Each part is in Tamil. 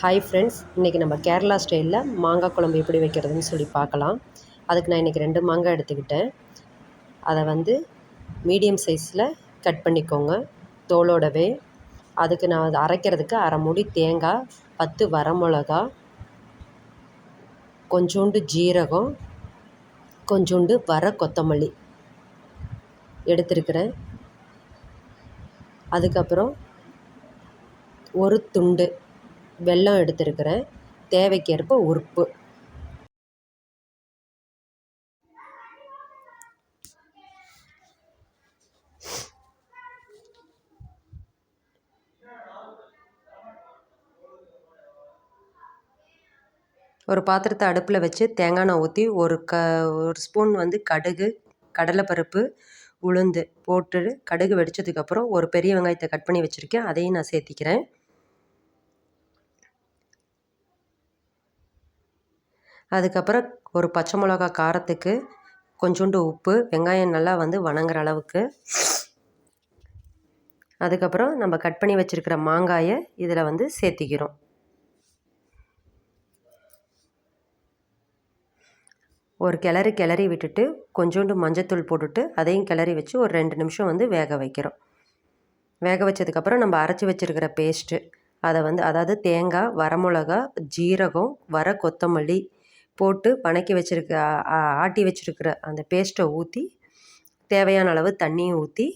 ஹாய் ஃப்ரெண்ட்ஸ் இன்றைக்கி நம்ம கேரளா ஸ்டைலில் மாங்காய் குழம்பு எப்படி வைக்கிறதுன்னு சொல்லி பார்க்கலாம். அதுக்கு நான் இன்றைக்கி ரெண்டு மாங்காய் எடுத்துக்கிட்டேன். அதை வந்து மீடியம் சைஸில் கட் பண்ணிக்கோங்க. தோலோடவே. அதுக்கு நான் அதை அரைக்கிறதுக்கு அரை மூடி தேங்காய் பத்து வரமிளகா கொஞ்சோண்டு ஜீரகம் கொஞ்சோண்டு வர கொத்தமல்லி எடுத்துருக்கிறேன். அதுக்கப்புறம் ஒரு துண்டு வெல்லம் எடுத்துருக்கிறேன். தேவைக்கேற்ப உப்பு. ஒரு பாத்திரத்தை அடுப்பில் வச்சு தேங்காய் எண்ணெய் ஊற்றி ஒரு க ஒரு ஸ்பூன் வந்து கடுகு கடலைப்பருப்பு உளுந்து போட்டு கடுகு வெடித்ததுக்கப்புறம் ஒரு பெரிய வெங்காயத்தை கட் பண்ணி வச்சுருக்கேன். அதையும் நான் சேர்த்திக்கிறேன். அதுக்கப்புறம் ஒரு பச்சை மிளகா காரத்துக்கு கொஞ்சோண்டு உப்பு வெங்காயம் நல்லா வந்து வணங்குற அளவுக்கு. அதுக்கப்புறம் நம்ம கட் பண்ணி வச்சுருக்கிற மாங்காயை இதில் வந்து சேர்த்திக்கிறோம். ஒரு கிளறி கிளறி விட்டுட்டு கொஞ்சோண்டு மஞ்சத்தூள் போட்டுட்டு அதையும் கிளறி வச்சு ஒரு ரெண்டு நிமிஷம் வந்து வேக வைக்கிறோம். வேக வச்சதுக்கப்புறம் நம்ம அரைச்சி வச்சுருக்கிற பேஸ்ட்டு அதை வந்து அதாவது தேங்காய் வரமிளகா ஜீரகம் வர கொத்தமல்லி போட்டு வணக்கி வச்சுருக்க ஆட்டி வச்சுருக்கிற அந்த பேஸ்ட்டை ஊற்றி தேவையான அளவு தண்ணியும் ஊற்றி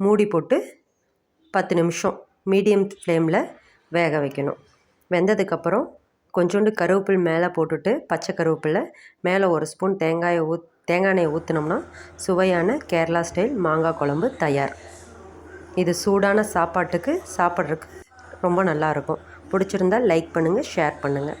மூடி போட்டு பத்து நிமிஷம் மீடியம் ஃப்ளேமில் வேக வைக்கணும். வெந்ததுக்கப்புறம் கொஞ்சோண்டு கருவேப்பில் மேலே போட்டுட்டு பச்சை கருவேப்பிலை மேலே ஒரு ஸ்பூன் தேங்காயை ஊத் தேங்காய் எண்ணெயை ஊற்றினோம்னா சுவையான கேரளா ஸ்டைல் மாங்காய் குழம்பு தயார். இது சூடான சாப்பாட்டுக்கு சாப்பிட்றதுக்கு ரொம்ப நல்லாயிருக்கும் பிடிச்சிருந்தால் லைக் பண்ணுங்கள் ஷேர் பண்ணுங்கள்